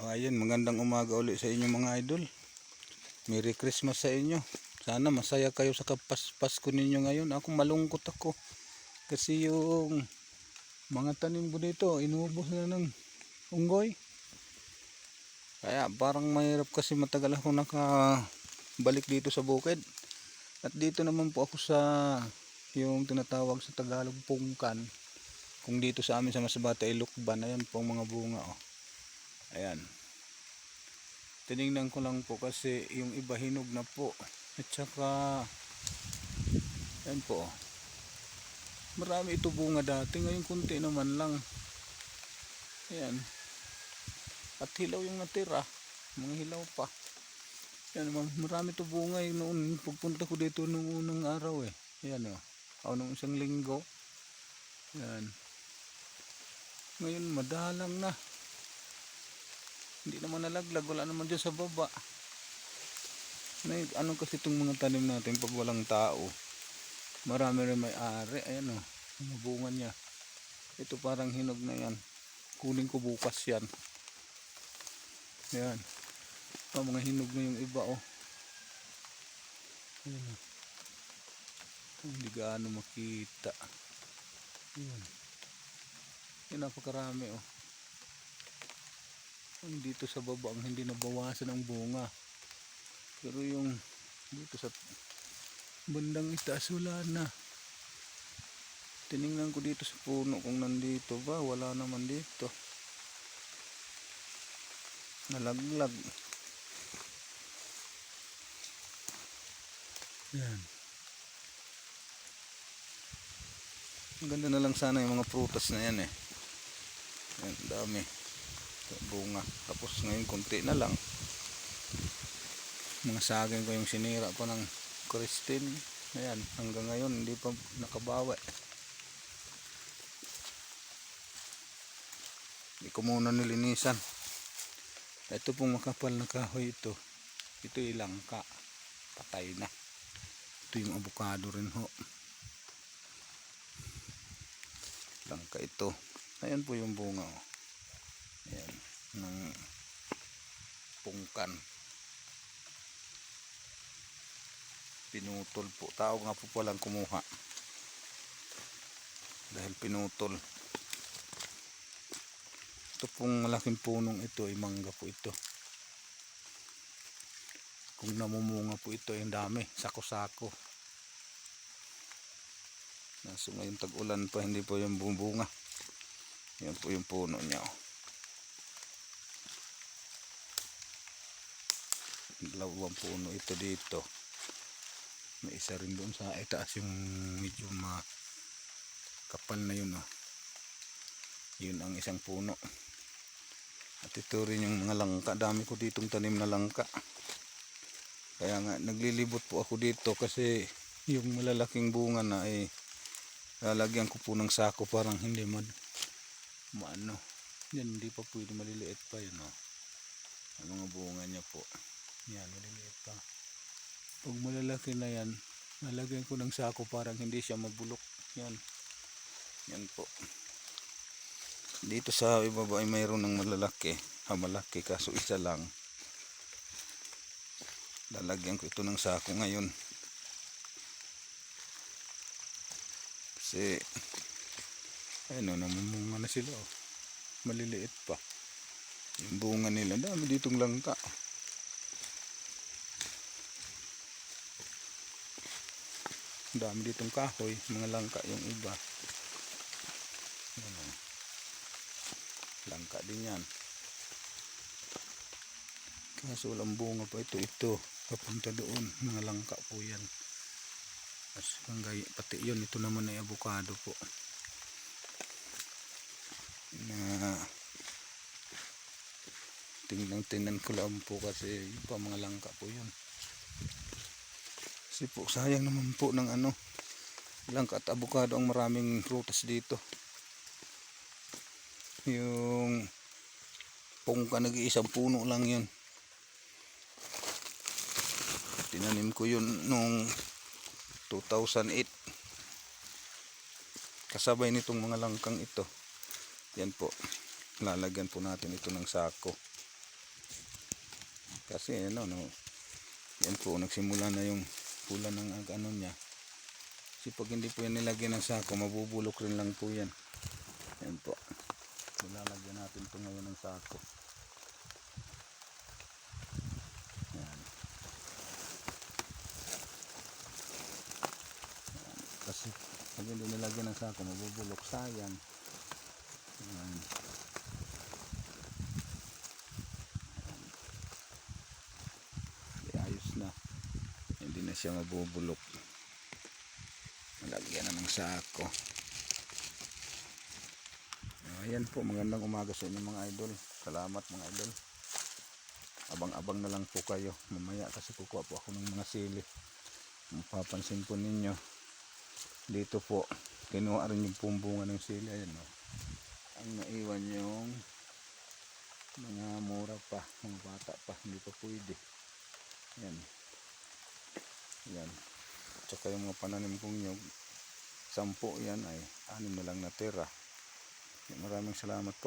Ayan, magandang umaga ulit sa inyo mga idol. Merry Christmas sa inyo. Sana masaya kayo sa kapas Pasko ninyo ngayon. Ako malungkot ako. Kasi yung mga tanim ko dito, inubos na ng unggoy. Kaya parang mahirap kasi matagal ako nakabalik dito sa bukid. At dito naman po ako sa yung tinatawag sa Tagalog pungkan. Kung dito sa amin sa Masbate ay lukban, ayan po mga bunga oh. Ayan. Tinignan ko lang po kasi yung iba hinog na po. At saka, ayan po. Marami ito bunga dati. Ngayon kunti naman lang. Ayan. At hilaw yung natira. Mga hilaw pa. Ayan, ma- marami ito bunga eh, noon. Pagpunta ko dito nung unang araw eh. Ayan o. Oh. O nung isang linggo. Ayan. Ngayon madalang na. Hindi naman nalaglag, wala naman dyan sa baba. May, ano kasi itong mga tanim natin pag walang tao. Marami rin may ari. Ayan o, mga bunga niya. Ito parang hinog na yan. Kunin ko bukas yan. Ayan. Oh, mga hinog na yung iba oh. Ayan o. Hindi gaano makita. Ayan. Yan napakarami oh dito sa baba ang hindi nabawasan ang bunga. Pero yung dito sa bandang itaas wala na. Tiningnan ko dito sa puno kung nandito ba. Wala naman dito. Nalaglag. Yan. Ang ganda na lang sana yung mga prutas na yan eh. Yan dami bunga. Tapos ngayon konti na lang. Mga saging ko yung sinira ko ng Christine. Ayan hanggang ngayon hindi pa nakabawi. Hindi ko muna nilinisan. Ito pong makapal na kahoy ito. Ito ilangka patay na. Ito yung avocado rin ho. Langka ito. Ayan po yung bunga oh. Ayan, ng pungkan. Pinutol po. Tao nga po palang kumuha. Dahil pinutol. Ito pong malaking punong ito ay mangga po ito. Kung namumunga po ito ay ang dami. Sako-sako. Naso ngayon tag-ulan pa hindi po yung bubunga. Yan po yung puno niya. Oh. Dalawang puno ito dito. May isa rin doon sa itaas yung medyo makapal na yun oh. yun ang isang puno. At ito rin yung mga langka. Dami ko ditong tanim na langka. Kaya nga naglilibot po ako dito kasi yung malalaking bunga na ay lalagyan ko po ng sako parang hindi man maano. Yan hindi pa pwede maliliit pa yun oh. ang mga bunga niya po yan, maliliit pa. Pag malalaki na yan, nalagyan ko ng sako parang hindi siya mabulok. Yan. Yan po. Dito sa ibaba ay mayroon ng malalaki. Ha, malaki kaso isa lang. Lalagyan ko ito ng sako ngayon. Kasi, ayun o, namumunga na sila oh. Maliliit pa. Yung bunga nila, dami ditong langka. Ang dami ditong kahoy, mga langka yung iba. O. Langka din yan. Kaso walang bunga pa ito. Ito, papunta doon. Mga langka po yan. As hanggang pati yun, ito naman ay avocado po. Na tingnan tingnan ko lang po kasi yung pa mga langka po yun. Kasi po sayang naman po ng ano langka at avocado ang maraming prutas dito. Yung pungka nag-iisang puno lang yun. Tinanim ko yun nung 2008. Kasabay nitong mga langkang ito. Yan po. Lalagyan po natin ito ng sako. Kasi ano, no, yan po, nagsimula na yung pula ng ag- ano niya. Kasi pag hindi po yan nilagyan ng sako, mabubulok rin lang po yan. Yan po. Nilalagyan natin ito ngayon ng sako. Yan. Yan. Kasi pag hindi nilagyan ng sako, mabubulok. Sayang. Yan. Di ayos na. Hindi na siya mabubulok. Nalagyan na ng sako. Ayan po, magandang umaga sa inyo mga idol. Salamat mga idol. Abang-abang na lang po kayo. Mamaya kasi kukuha po ako ng mga sili. Mapapansin po ninyo. Dito po, kinuha rin yung pumbunga ng sili. Ayan o. Ang naiwan yung mga mura pa, mga bata pa. Hindi pa pwede. Ayan. Ayan. Tsaka yung mga pananim kong nyog. Sampo yan ay anim na lang natira. Maraming salamat po.